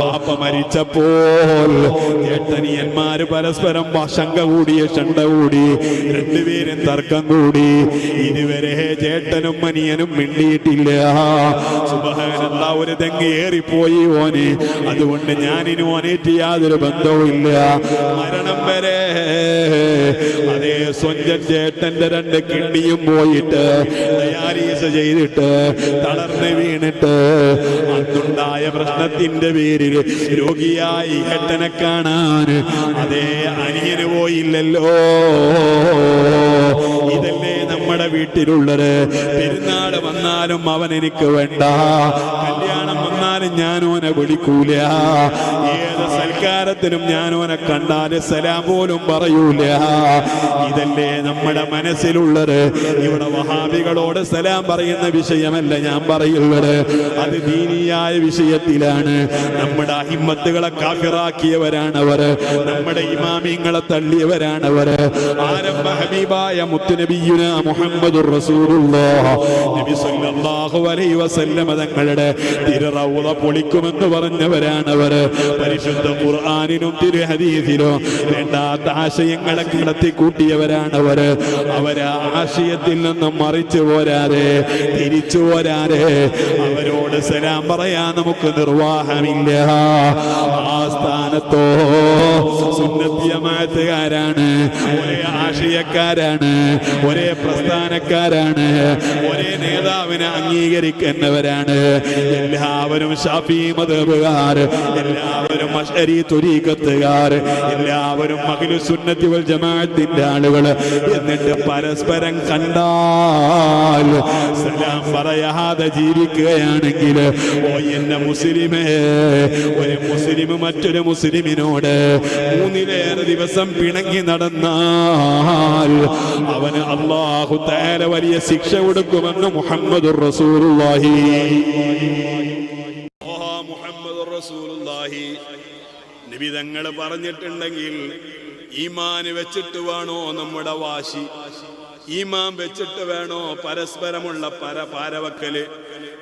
പാപ്പ മരിച്ചപ്പോൾ ഏട്ടനിയന്മാര് പരസ്പരം ശങ്ക കൂടിയ ചണ്ട കൂടി രണ്ടുപേരും തർക്കം കൂടി. ഇതുവരെ ചേട്ടനും മനിയനും മിണ്ടിയിട്ടില്ല. സുബഹാനല്ല ഒരു തെങ്ങ് ഏറിപ്പോയി ഓന്. അതുകൊണ്ട് ഞാനിന് ഓനേറ്റ് യാതൊരു ബന്ധവുമില്ല. മരണം വരെ അതേ സ്വന്തം ചേട്ടന്റെ രണ്ട് കിണ്ടിയും പോയിട്ട് ഡയാലിസ് ചെയ്തിട്ട് തളർന്ന് വീണിട്ട്. അന്നുണ്ടായ പ്രശ്നത്തിന്റെ പേരിൽ രോഗിയായി ഏട്ടനെ കാണാൻ അതേ അനിയന് പോയില്ലല്ലോ. ഇതല്ലേ നമ്മുടെ വീട്ടിലുള്ളത്. പെരുന്നാട് വന്നാലും അവൻ എനിക്ക് വേണ്ട. കല്യാണം വന്നാലും ഞാനോനെ വിളിക്കൂല. ഏത് സൽക്കാരത്തിനും ഞാൻ ഓനെ കണ്ടാൽ സലാം പോലും പറയൂല. ഇതല്ലേ നമ്മുടെ മനസ്സിലുള്ളത്. ഇവിടെ വഹാബികളോട് സലാം പറയുന്ന വിഷയമല്ല ഞാൻ പറയുന്നത് അത് ദീനിയായ വിഷയത്തിലാണ്. നമ്മുടെ അഹിമ്മത്തുകളെ കാഫിറാക്കിയവരാണ് അവർ നമ്മുടെ ഇമാമിങ്ങളെ തള്ളിയവരാണ് അവർ ആരംഭ ഹബീബായ മുത്തുനബിയുന മുഹമ്മദ് തങ്ങളുടെ തിരറൗത പൊളിക്കുമെന്ന് പറഞ്ഞവരാണ് അവർ പരിശുദ്ധ ഖുർആനിനും തിരു ഹദീസിലും വേണ്ടാത്ത ആശയങ്ങളെ കടത്തി കൂട്ടിയവരാണ് അവർ അവർ ആശയത്തിൽ നിന്നും മറിച്ചു പോരാതെ തിരിച്ചു പോരാതെ അവരോട് സലാം പറയാൻ നമുക്ക് നിർവാഹമില്ല. ആ സ്ഥാനത്തോ സുന്നത്തിയമാറ്റുകാരാണ് ഒരേ ആശയക്കാരാണ് ഒരേ പ്രസ്ഥാനക്കാരാണ് ഒരേ നേതാവിനെ അംഗീകരിക്കുന്നവരാണ്. എല്ലാവരും ഷാഫി മതബുകാർ എല്ലാവരും തുരീക്കത്തുകാർ എല്ലാവരും മഹിലു സുന്നത്തി വൽ ജമാഅത്തിന്റെ ആളുകൾ എന്നിട്ട് പരസ്പരം കണ്ടാൽ സലാം പറയാതെ ജീവിക്കുകയാണെങ്കിൽ ഓ എന്റെ മുസ്ലിമേ ഒരു മുസ്ലിം മറ്റൊരു മുസ്ലിമിനോട് മൂന്നിലേറെ ദിവസം പിണങ്ങി നടന്നാൽ അവന് അള്ളാഹു തേര വലിയ ശിക്ഷ കൊടുക്കുമെന്ന് മുഹമ്മദുർ റസൂലുള്ളാഹി. നബി തങ്ങൾ പറഞ്ഞിട്ടുണ്ടെങ്കിൽ ഈമാൻ വെച്ചിട്ട് വേണോ നമ്മുടെ വാശി? ഈമാൻ വെച്ചിട്ട് വേണോ പരസ്പരമുള്ള പര പാരവക്കൽ?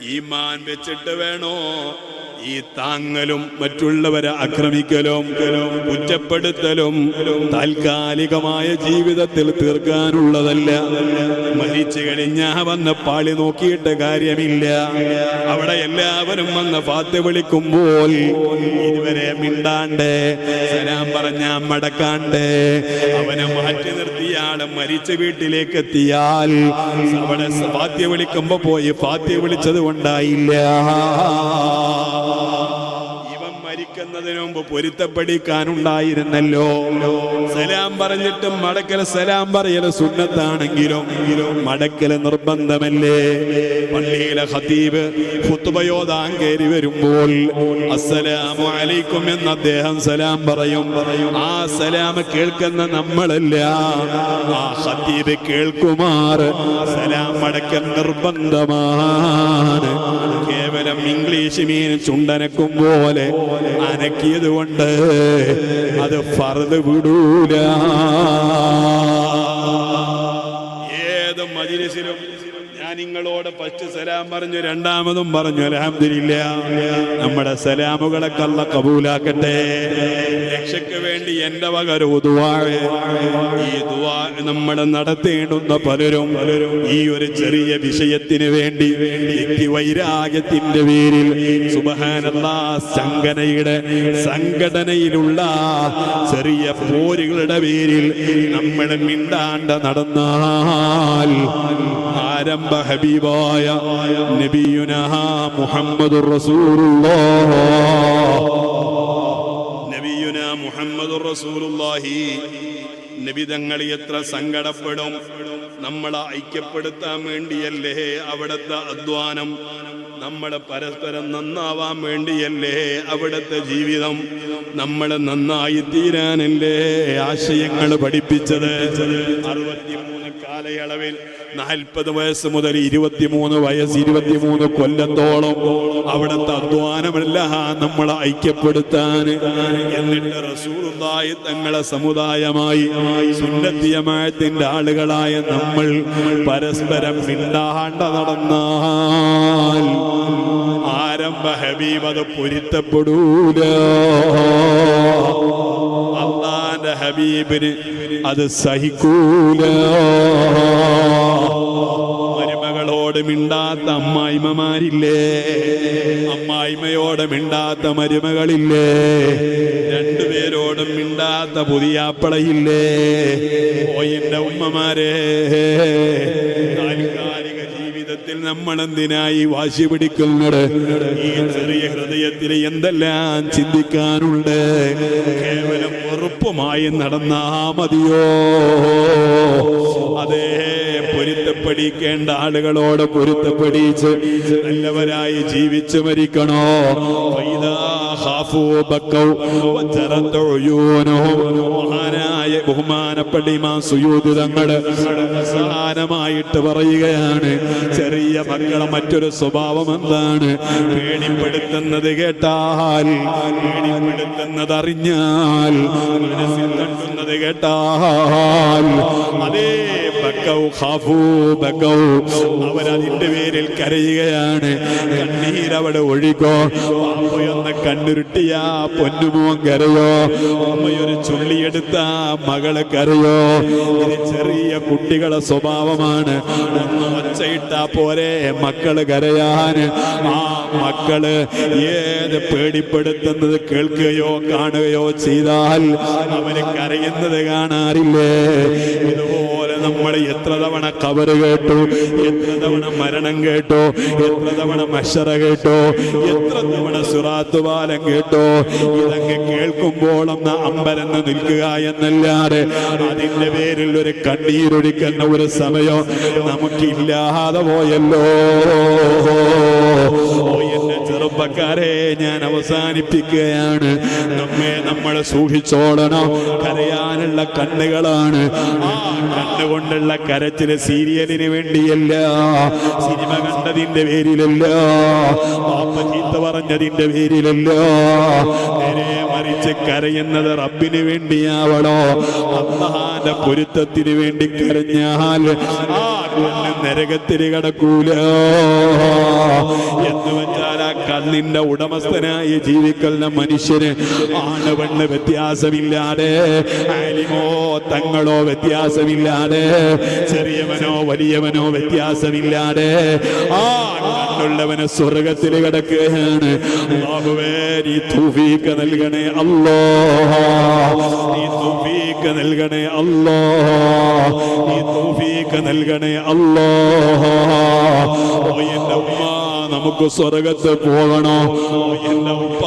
ഈമാൻ വെച്ചിട്ട് വേണോ ഈ താങ്ങലും മറ്റുള്ളവരെ ആക്രമിക്കലും കുറ്റപ്പെടുത്തലും താൽക്കാലികമായ ജീവിതത്തിൽ തീർക്കാനുള്ളതല്ല. മരിച്ചു കഴിഞ്ഞാ വന്ന് പാളി നോക്കിയിട്ട് കാര്യമില്ല. അവിടെ എല്ലാവരും വന്ന് പാത്ത് വിളിക്കുമ്പോൾ ഇതുവരെ മിണ്ടാണ്ട് സലാം പറഞ്ഞ മടക്കാണ്ട് അവനെ മാറ്റി നിർത്തിയാൾ മരിച്ച വീട്ടിലേക്ക് എത്തിയാൽ അവിടെ ഫാത്യ വിളിക്കുമ്പോ പോയി ഫാത്യ വിളിച്ചത് കൊണ്ടായില്ല. മരിക്കുന്നതിന് മുമ്പ് പൊരുത്തപ്പെടിക്കാനുണ്ടായിരുന്നല്ലോ. സലാം പറഞ്ഞിട്ടും മടക്കൽ സലാം പറയൽ സുന്നത്താണെങ്കിലും മടക്കൽ നിർബന്ധമല്ലേ? പള്ളിയിലെ ഖതീബ് ഖുത്ബയോദാൻ കയറി വരുമ്പോൾ അസ്സലാമു അലൈക്കും എന്ന് അദ്ദേഹം സലാം പറയും. ആ സലാം കേൾക്കുന്ന നമ്മളല്ല. ആ ഖതീബ് കേൾക്കുമാർ സലാം മടക്കൽ നിർബന്ധമാണ്. കേവലം ഇംഗ്ലീഷ് മീൻ ചുണ്ടനക്കും പോലെ അനക്കിയത് കൊണ്ട് അത് ഫറുത് വിടൂല. ഏത് മജിലിസിലും ഞാൻ നിങ്ങളോട് ഫസ്റ്റ് സലാം പറഞ്ഞു രണ്ടാമതും പറഞ്ഞു അലഹമില്ല നമ്മുടെ സലാമുകളെ കള്ള കബൂലാക്കട്ടെ. രക്ഷയ്ക്ക് വേണ്ടി എന്റെ വക ഒരു ഈ ദുവാ നമ്മൾ നടത്തേണ്ടുന്ന പലരും ഈ ഒരു ചെറിയ വിഷയത്തിന് വേണ്ടി വ്യക്തി വൈരാഗ്യത്തിന്റെ പേരിൽ സുബഹാനല്ലാ സംഘടനയുടെ സംഘടനയിലുള്ള ചെറിയ പോരുകളുടെ പേരിൽ നമ്മൾ മിണ്ടാണ്ട നടന്നാൽ ആരംഭ ഹബീബായ നബിയുനഹ റസൂലുള്ളാഹ്. നബിയുന മുഹമ്മദുർ റസൂലുള്ളാഹി. നബി തങ്ങൾ എത്ര സങ്കടപ്പെടും. നമ്മളെ ഐക്യപ്പെടുത്താൻ വേണ്ടിയല്ലേ അവിടുത്തെ അധ്വാനം. നമ്മൾ പരസ്പരം നന്നാവാൻ വേണ്ടിയല്ലേ അവിടുത്തെ ജീവിതം. നമ്മൾ നന്നായി തീരാനല്ലേ ആശയങ്ങൾ പഠിപ്പിച്ചത്. അറുപത്തിമൂന്ന് കാലയളവിൽ നാൽപ്പത് വയസ്സ് മുതൽ ഇരുപത്തിമൂന്ന് വയസ്സ് ഇരുപത്തിമൂന്ന് കൊല്ലത്തോളം അവിടുത്തെ അധ്വാനമല്ല നമ്മളെ ഐക്യപ്പെടുത്താൻ എന്നിട്ട് റസൂറുണ്ടായി തങ്ങളെ സമുദായമായി സുന്നത്തിയമായത്തിന്റെ ആളുകളായ നമ്മൾ പരസ്പരം മിണ്ടാണ്ട നടന്നാൽ ആരംഭ ഹബീബ് അത് പൊരുത്തപ്പെടൂല. ഹബീബിന് അത് സഹിക്കൂല. മരുമകളോട് മിണ്ടാത്ത അമ്മായിമ്മമാരില്ലേ? അമ്മായിമ്മയോട് മിണ്ടാത്ത മരുമകളില്ലേ? രണ്ടുപേരോടും മിണ്ടാത്ത പുതിയാപ്പളയില്ലേ? ഓ എന്റെ ഉമ്മമാരെ. എന്തിനായി വാശി പിടിക്കുന്നത്? ഈ ചെറിയ ഹൃദയത്തിന് എന്തെല്ലാം ചിന്തിക്കാനുണ്ട്? കേവലം ഉറപ്പുമായി നടന്നാ മതിയോ? പൊരുത്തപ്പെടിക്കേണ്ട ആളുകളോട് പൊരുത്തപ്പെടിച്ച് നല്ലവരായി ജീവിച്ചു മരിക്കണോ. മഹാനായ ബഹുമാനപ്പെട്ട ഇമാം സുയൂദ് തങ്ങൾ അവസാനമായിട്ട് പറയുകയാണ് ചെറിയ മക്കളെ മറ്റൊരു സ്വഭാവം എന്താണ് പേടിപ്പെടുത്തുന്നത് കേട്ടാൽ പേടിപ്പെടുത്തുന്നത് അറിഞ്ഞാൽ കേട്ടാൽ അതേ അവരതിന്റെ പേരിൽ കരയുകയാണ്. കണ്ണീരവിടെ ഒഴികോ? അമ്മയൊന്ന് കണ്ണുരുട്ടിയാ പൊന്നുമോൻ കരയോ? അമ്മയൊരു ചുള്ളിയെടുത്ത മകൾ കരയോ? ഇത് ചെറിയ കുട്ടികളെ സ്വഭാവമാണ്. ഒച്ചയിട്ട പോരെ മക്കൾ കരയാന്. ആ മക്കൾ ഏത് പേടിപ്പെടുത്തുന്നത് കേൾക്കുകയോ കാണുകയോ ചെയ്താൽ അവർ കരയുന്നത് കാണാറില്ലേ? ഇതുപോലെ നമ്മൾ എത്ര തവണ കവറ് കേട്ടു? എത്ര തവണ മരണം കേട്ടോ? എത്ര തവണ മഷറ കേട്ടോ? എത്ര തവണ സുറാത്തുപാലം കേട്ടോ? ഇതങ്ങ് കേൾക്കുമ്പോൾ ഒന്ന് അമ്പരന്ന് നിൽക്കുക എന്നല്ലാതെ അതിന്റെ പേരിൽ ഒരു കണ്ണീരൊഴിക്കുന്ന ഒരു സമയം നമുക്കില്ലാതെ പോയല്ലോ. ചെറുപ്പക്കാരെ ഞാൻ അവസാനിപ്പിക്കുകയാണ്. നമ്മെ നമ്മൾ സൂക്ഷിച്ചോളണം. കരയാനുള്ള കണ്ണുകളാണ്. ആ കണ്ണുകൊണ്ടുള്ള കരച്ചിൽ സീരിയലിന് വേണ്ടിയല്ല. സിനിമ കണ്ടതിന്റെ പേരിലല്ല. പാപ്പ ചീത്ത പറഞ്ഞതിന്റെ പേരിലല്ല. കരയുന്നത് റബ്ബിന് വേണ്ടിയാവണോ? അള്ളഹാന്റെ പൊരുത്തത്തിന് വേണ്ടി കരഞ്ഞാൽ ആ നരകത്തിന് കടക്കൂല? എന്ന് വെച്ചാൽ ആ കണ്ണിന്റെ ഉടമസ്ഥനായി ജീവിക്കുന്ന മനുഷ്യന് ആണ് വ്യത്യാസമില്ലാതെ ആലിമോ തങ്ങളോ വ്യത്യാസമില്ലാതെ ചെറിയവനോ വലിയവനോ വ്യത്യാസമില്ലാതെ ആ കണ്ണുള്ളവന് സ്വർഗത്തിൽ കിടക്കുകയാണ്. നൽകണേ. അല്ലോ നീ തൗഫീഖ് നൽകണേ അല്ലോ. നീ തൗഫീഖ് നൽകണേ അല്ലോ. നമുക്ക് സ്വർഗത്ത് പോകണോ? എന്റെ ഉപ്പ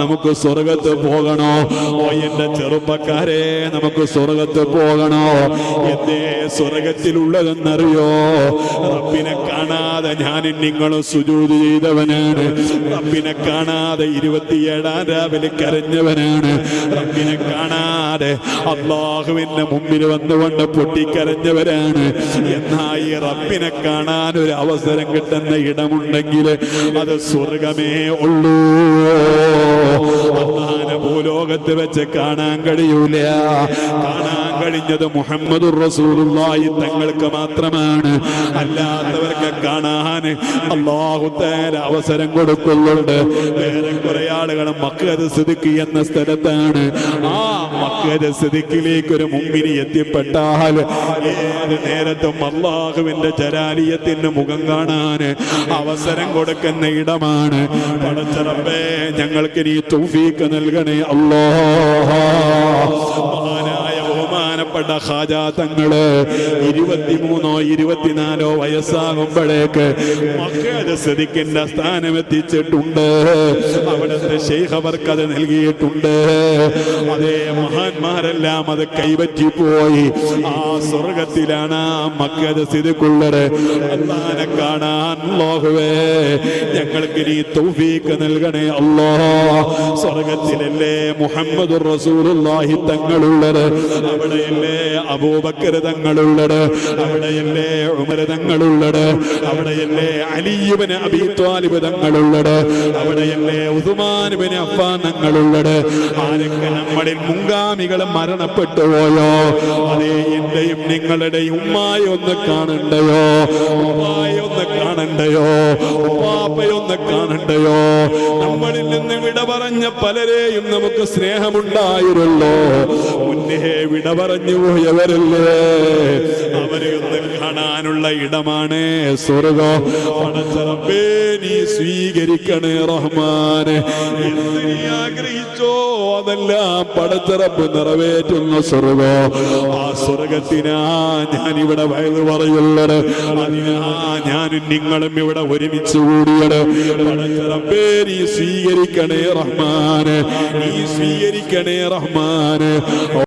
നമുക്ക് സ്വർഗത്ത് പോകണോ? ഓ എന്റെ ചെറുപ്പക്കാരെ നമുക്ക് സ്വർഗത്ത് പോകണോ? എന്തേ സ്വർഗത്തിലുള്ളതെന്നറിയോ റബ്ബിനെ കാണാതെ ഞാൻ നിങ്ങളും സുജൂതി ചെയ്തവനാണ്. റബ്ബിനെ കാണാതെ ഇരുപത്തിയേഴാം രാവിലെ കരഞ്ഞവനാണ്. റബ്ബിനെ കാണാതെ അള്ളാഹുവിന്റെ മുമ്പിൽ വന്നുകൊണ്ട് പൊട്ടിക്കരഞ്ഞവരാണ്. എന്നാ ഈ റബ്ബിനെ കാണാൻ ഒരു അവസരം കിട്ടുന്ന ഇടമുണ്ടെങ്കിൽ അത് സ്വർഗമേ ഉള്ളൂ. അള്ളാഹനെ ഭൂലോകത്ത് വെച്ച് കാണാൻ കഴിയൂല. കാണാൻ കഴിഞ്ഞത് മുഹമ്മദ് റസൂലുള്ളാഹി തങ്ങൾക്ക് മാത്രമാണ്. അല്ലാത്തവർക്ക് കാണാൻ അള്ളാഹുത്തേര അവസരം കൊടുക്കുന്നുണ്ട്. വേറെ കുറേ ആളുകൾ മക്കത് സിദ്ദിഖ് എന്ന സ്ഥലത്താണ്. ആ മക്കത് സിദ്ദിഖിലേക്ക് ഒരു മുമ്പിനി എത്തിപ്പെട്ടാൽ ഏത് നേരത്തും അള്ളാഹുവിന്റെ ജലാലിയത്തിന് മുഖം കാണാൻ അവസരം കൊടുക്കുന്ന ഇടമാണ്. ഞങ്ങൾക്ക് നീ തൗഫീഖ് നൽകണേ അല്ലോ മഹാനായ ഹാജാ ഖാജാ തങ്ങൾ ഇരുപത്തിമൂന്നോ ഇരുപത്തിനാലോ വയസ്സാകുമ്പോഴേക്ക് മക്കളുടെ സ്ഥാനം എത്തിച്ചിട്ടുണ്ട് അവിടുത്തെ ഷെയ്ഖ് അവർക്ക് അത് നൽകിയിട്ടുണ്ട്. അതേ മഹാന്മാരെല്ലാം അത് കൈപറ്റി പോയി ആ സ്വർഗത്തിലാണ് കാണാൻ ഞങ്ങൾക്ക് നൽകണേ അല്ലോ. സ്വർഗത്തിലല്ലേ റസൂലുള്ളാഹി അവിടെയല്ലേ അബൂബക്കർ തങ്ങളുള്ളത്? അവിടെയല്ലേ ഉമർ തങ്ങളുള്ളത്? അവിടെയല്ലേ അലിയുബന് അബീത്വാലിബിതങ്ങളുള്ളത് തങ്ങളുള്ളത്? അവിടെയല്ലേ ഉസ്മാനുബിന് അഫ്ഫാൻ തങ്ങളുള്ളത്? ആരൊക്കെ നമ്മളിൽ മുങ്കാമികൾ മരണപ്പെട്ടു പോയോ? അതേ എന്റെയും നിങ്ങളുടെയും ഉമ്മായി ഒന്ന് കാണണ്ടയോ? ഉമ്മായി ഒന്ന് കാണണ്ടയോ? ഉമ്മാപ്പയൊന്ന് കാണണ്ടയോ? നമ്മളിൽ നിന്ന് വിട പറഞ്ഞ പലരെയും നമുക്ക് സ്നേഹമുണ്ടായിരുന്നല്ലോ. വിട പറഞ്ഞു പോയവരല്ലേ അവരെ കാണാനുള്ള ഇടമാണ്. സ്വർഗോ പടച്ചറബേ നീ സ്വീകരിക്കണേ റഹ്മാനെ. എന്ത് നീ ആഗ്രഹിച്ചോ? അതെല്ലാം പടച്ചറപ്പ് നിറവേറ്റുന്ന സ്വർഗോ ആ സ്വർഗത്തിനാ ഞാൻ ഇവിടെ വയത് പറയുള്ളത് അതിനാ ഞാനും നിങ്ങളും ഇവിടെ ഒരുമിച്ച് കൂടിയത്. പടച്ചറപ്പേ നീ സ്വീകരിക്കണേ റഹ്മാനെ. നീ സ്വീകരിക്കണേ റഹ്മാനെ.